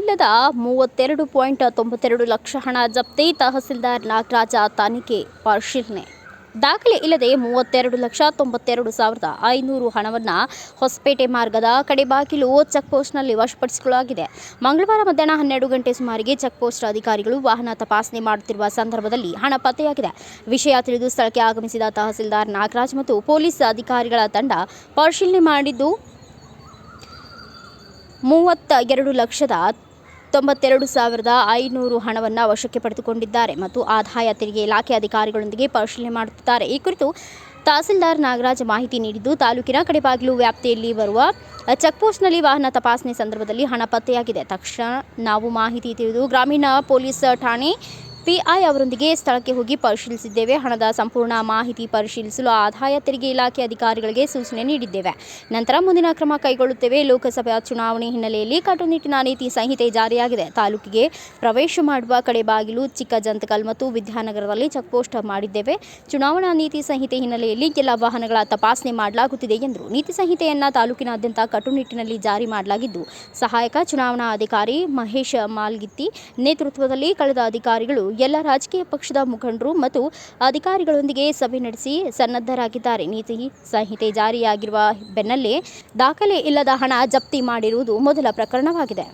ಇಲ್ಲದ ಮೂವತ್ತೆರಡು ಪಾಯಿಂಟ್ ತೊಂಬತ್ತೆರಡು ಲಕ್ಷ ಹಣ ಜಪ್ತಿ ತಹಸೀಲ್ದಾರ್ ನಾಗರಾಜ ತನಿಖೆ ಪರಿಶೀಲನೆ. ದಾಖಲೆ ಇಲ್ಲದೆ ಮೂವತ್ತೆರಡು ಲಕ್ಷ ತೊಂಬತ್ತೆರಡು ಸಾವಿರದ ಐನೂರು ಹಣವನ್ನು ಹೊಸಪೇಟೆ ಮಾರ್ಗದ ಕಡೆಬಾಗಿಲು ಚೆಕ್ಪೋಸ್ಟ್ನಲ್ಲಿ ವಶಪಡಿಸಿಕೊಳ್ಳಲಾಗಿದೆ. ಮಂಗಳವಾರ ಮಧ್ಯಾಹ್ನ ಹನ್ನೆರಡು ಗಂಟೆ ಸುಮಾರಿಗೆ ಚೆಕ್ಪೋಸ್ಟ್ ಅಧಿಕಾರಿಗಳು ವಾಹನ ತಪಾಸಣೆ ಮಾಡುತ್ತಿರುವ ಸಂದರ್ಭದಲ್ಲಿ ಹಣ ಪತ್ತೆಯಾಗಿದೆ. ವಿಷಯ ತಿಳಿದು ಸ್ಥಳಕ್ಕೆ ಆಗಮಿಸಿದ ತಹಸೀಲ್ದಾರ್ ನಾಗರಾಜ್ ಮತ್ತು ಪೊಲೀಸ್ ಅಧಿಕಾರಿಗಳ ತಂಡ ಪರಿಶೀಲನೆ ಮಾಡಿದ್ದು ಮೂವತ್ತ ಎರಡು ಲಕ್ಷದ ತೊಂಬತ್ತೆರಡು ಸಾವಿರದ ಐನೂರು ಹಣವನ್ನು ವಶಕ್ಕೆ ಪಡೆದುಕೊಂಡಿದ್ದಾರೆ ಮತ್ತು ಆದಾಯ ತೆರಿಗೆ ಇಲಾಖೆ ಅಧಿಕಾರಿಗಳೊಂದಿಗೆ ಪರಿಶೀಲನೆ ಮಾಡುತ್ತಿದ್ದಾರೆ. ಈ ಕುರಿತು ತಹಸೀಲ್ದಾರ್ ನಾಗರಾಜ್ ಮಾಹಿತಿ ನೀಡಿದ್ದು, ತಾಲೂಕಿನ ಕಡೆಬಾಗಿಲು ವ್ಯಾಪ್ತಿಯಲ್ಲಿ ಬರುವ ಚೆಕ್ಪೋಸ್ಟ್ನಲ್ಲಿ ವಾಹನ ತಪಾಸಣೆ ಸಂದರ್ಭದಲ್ಲಿ ಹಣ ಪತ್ತೆಯಾಗಿದೆ. ತಕ್ಷಣ ನಾವು ಮಾಹಿತಿ ತಿಳಿದು ಗ್ರಾಮೀಣ ಪೊಲೀಸ್ ಠಾಣೆ ಪಿಐ ಅವರೊಂದಿಗೆ ಸ್ಥಳಕ್ಕೆ ಹೋಗಿ ಪರಿಶೀಲಿಸಿದ್ದೇವೆ. ಹಣದ ಸಂಪೂರ್ಣ ಮಾಹಿತಿ ಪರಿಶೀಲಿಸಲು ಆದಾಯ ತೆರಿಗೆ ಇಲಾಖೆ ಅಧಿಕಾರಿಗಳಿಗೆ ಸೂಚನೆ ನೀಡಿದ್ದೇವೆ. ನಂತರ ಮುಂದಿನ ಕ್ರಮ ಕೈಗೊಳ್ಳುತ್ತೇವೆ. ಲೋಕಸಭಾ ಚುನಾವಣೆ ಹಿನ್ನೆಲೆಯಲ್ಲಿ ಕಟ್ಟುನಿಟ್ಟಿನ ನೀತಿ ಸಂಹಿತೆ ಜಾರಿಯಾಗಿದೆ. ತಾಲೂಕಿಗೆ ಪ್ರವೇಶ ಮಾಡುವ ಕಡೆ ಬಾಗಿಲು, ಚಿಕ್ಕ ಜಂತಕಲ್ ಮತ್ತು ವಿದ್ಯಾನಗರದಲ್ಲಿ ಚೆಕ್ಪೋಸ್ಟ್ ಮಾಡಿದ್ದೇವೆ. ಚುನಾವಣಾ ನೀತಿ ಸಂಹಿತೆ ಹಿನ್ನೆಲೆಯಲ್ಲಿ ಎಲ್ಲ ವಾಹನಗಳ ತಪಾಸಣೆ ಮಾಡಲಾಗುತ್ತಿದೆ ಎಂದರು. ನೀತಿ ಸಂಹಿತೆಯನ್ನು ತಾಲೂಕಿನಾದ್ಯಂತ ಕಟ್ಟುನಿಟ್ಟಿನಲ್ಲಿ ಜಾರಿ ಮಾಡಲಾಗಿದ್ದು, ಸಹಾಯಕ ಚುನಾವಣಾ ಅಧಿಕಾರಿ ಮಹೇಶ್ ಮಾಲ್ಗಿತ್ತಿ ನೇತೃತ್ವದಲ್ಲಿ ಕಳೆದ ಅಧಿಕಾರಿಗಳು ಎಲ್ಲ ರಾಜಕೀಯ ಪಕ್ಷದ ಮುಖಂಡರು ಮತ್ತು ಅಧಿಕಾರಿಗಳೊಂದಿಗೆ ಸಭೆ ನಡೆಸಿ ಸನ್ನದ್ಧರಾಗಿದ್ದಾರೆ. ನೀತಿ ಸಂಹಿತೆ ಜಾರಿಯಾಗಿರುವ ಬೆನ್ನಲ್ಲೇ ದಾಖಲೆ ಇಲ್ಲದ ಹಣ ಜಪ್ತಿ ಮಾಡಿರುವುದು ಮೊದಲ ಪ್ರಕರಣವಾಗಿದೆ.